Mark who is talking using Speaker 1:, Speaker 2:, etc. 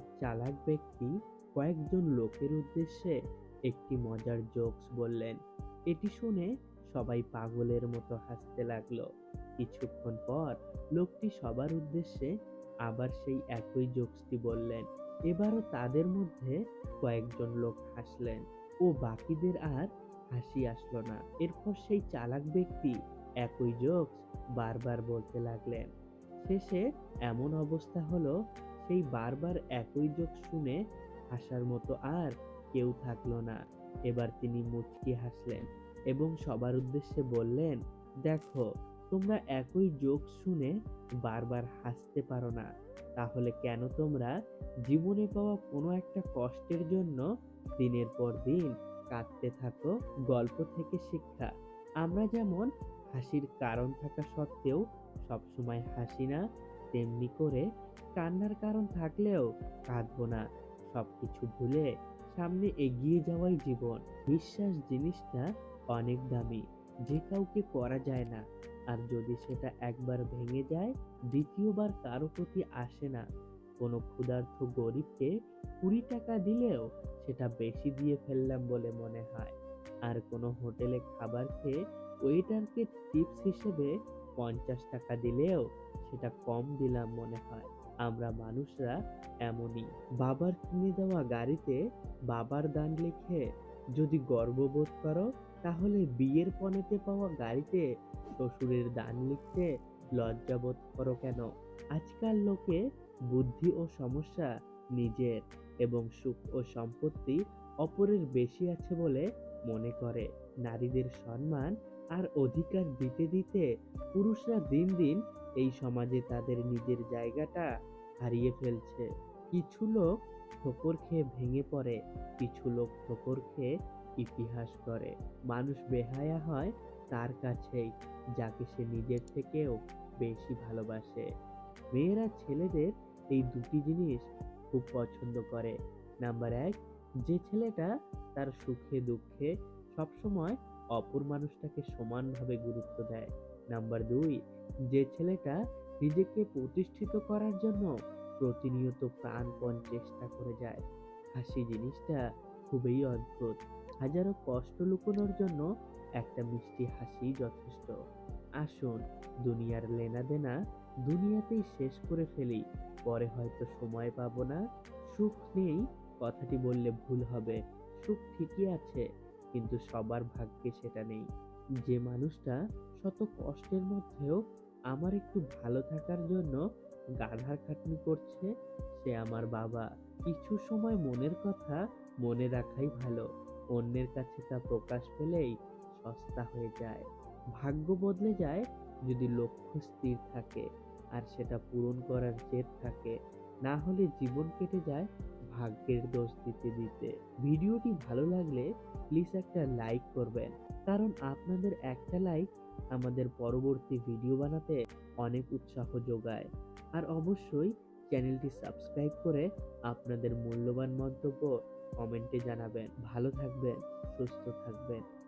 Speaker 1: এক চালাক ব্যক্তি কয়েকজন লোকের উদ্দেশ্যে একটি মজার জোকস বললেন। এটি শুনে সবাই পাগলের মতো হাসতে লাগল। কিছুক্ষণ পর লোকটি সবার উদ্দেশ্যে আবার সেই একই জোকসটি বললেন। এবারও তাদের মধ্যে কয়েকজন লোক হাসলেন। ও বাকিদের আর হাসি আসলো না। এরপর সেই চালাক ব্যক্তি একই জোকস বারবার বলতে লাগলেন। শেষে এমন অবস্থা হলো সেই বারবার একই জোক শুনে হাসার মতো আর কেউ থাকল না। এবার তিনি মুচকি হাসলেন এবং সবার উদ্দেশ্যে বললেন, দেখো, তোমরা একই জোক শুনে বারবার হাসতে পারো না। তাহলে কেন তোমরা জীবনে পাওয়া কোনো একটা কষ্টের জন্য দিনের পর দিন কাঁদতে থাকো? গল্প থেকে শিক্ষা। আমরা যেমন হাসির কারণ থাকা সত্ত্বেও সবসময় হাসি না তেমনি করে কান্নার কারণ থাকলেও কাঁদবো না। সবকিছু ভুলে সামনে এগিয়ে যাওয়াই জীবন। বিশ্বাস জিনিসটা অনেক দামি, যে কাউকে করা যায় না। আর যদি সেটা একবার ভেঙে যায়, দ্বিতীয়বার কারও প্রতি আসে না। কোনো ক্ষুধার্থ গরিবকে কুড়ি টাকা দিলেও সেটা বেশি দিয়ে ফেললাম বলে মনে হয়। আর কোনো হোটেলে খাবার খেয়ে ওয়েটারকে টিপস হিসেবে পঞ্চাশ টাকা দিলেও সেটা কম দিলাম মনে হয়। আমরা মানুষরা এমনই। বাবার কিনে দেওয়া গাড়িতে বাবার দান লিখে যদি গর্ববোধ করো, তাহলে বিয়ের পণেতে পাওয়া গাড়িতে শ্বশুরের দান লিখতে লজ্জাবোধ করো কেন? আজকাল লোকে বুদ্ধি ও সমস্যা নিজের এবং সুখ ও সম্পত্তি অপরের বেশি আছে বলে মনে করে। নারীদের সম্মান আর অধিকার দিতে দিতে পুরুষরা দিন দিন এই সমাজে তাদের নিজের জায়গাটা হারিয়ে ফেলছে। কিছু লোক ঠোকর খেয়ে ভেঙে পড়ে, কিছু লোক ঠোকর খেয়ে ইতিহাস করে মানুষ বেহায়া হয় তার কাছেই, যাকে সে নিজের থেকেও বেশি ভালোবাসে। মেয়েরা ছেলেদের এই দুটি জিনিস খুব পছন্দ করে। নাম্বার এক, যে ছেলেটা তার সুখে দুঃখে সবসময় অপর মানুষটাকে সমানভাবে গুরুত্ব দেয়। নাম্বার দুই, যে ছেলেটা নিজেকে প্রতিষ্ঠিত করার জন্য প্রতিনিয়ত প্রাণপণ চেষ্টা করে যায়। হাসি জিনিসটা খুবই অদ্ভুত। হাজারো কষ্ট লুকোনোর জন্য একটা মিষ্টি হাসি যথেষ্ট। আসুন, দুনিয়ার লেনাদেনা দুনিয়াতেই শেষ করে ফেলি। পরে হয়তো সময় পাবো না। সুখ নেই, কথাটি বললে ভুল হবে। সুখ ঠিকই আছে। কিন্তু সবার ভাগ্যে সেটা নেই। যে মানুষটা শত কষ্টের মধ্যেও আমার একটু ভালো থাকার জন্য গাধার খাটনি করছে, সে আমার বাবা। কিছু সময় মনের কথা মনে রাখাই ভালো। অন্যের কাছে তা প্রকাশ পেলেই সস্তা হয়ে যায়। ভাগ্য বদলে যায় যদি লক্ষ্য স্থির থাকে, আর সেটা পূরণ করার জেদ থাকে। না হলে জীবন কেটে যায় ভাগ্যের দোষ দিতে দিতে। ভিডিওটি ভালো লাগলে প্লিজ একটা লাইক করবেন। কারণ আপনাদের একটা লাইক আমাদের পরবর্তী ভিডিও বানাতে অনেক উৎসাহ যোগায়। আর অবশ্যই চ্যানেলটি সাবস্ক্রাইব করে আপনাদের মূল্যবান মন্তব্য কমেন্টে জানাবেন। ভালো থাকবেন, সুস্থ থাকবেন।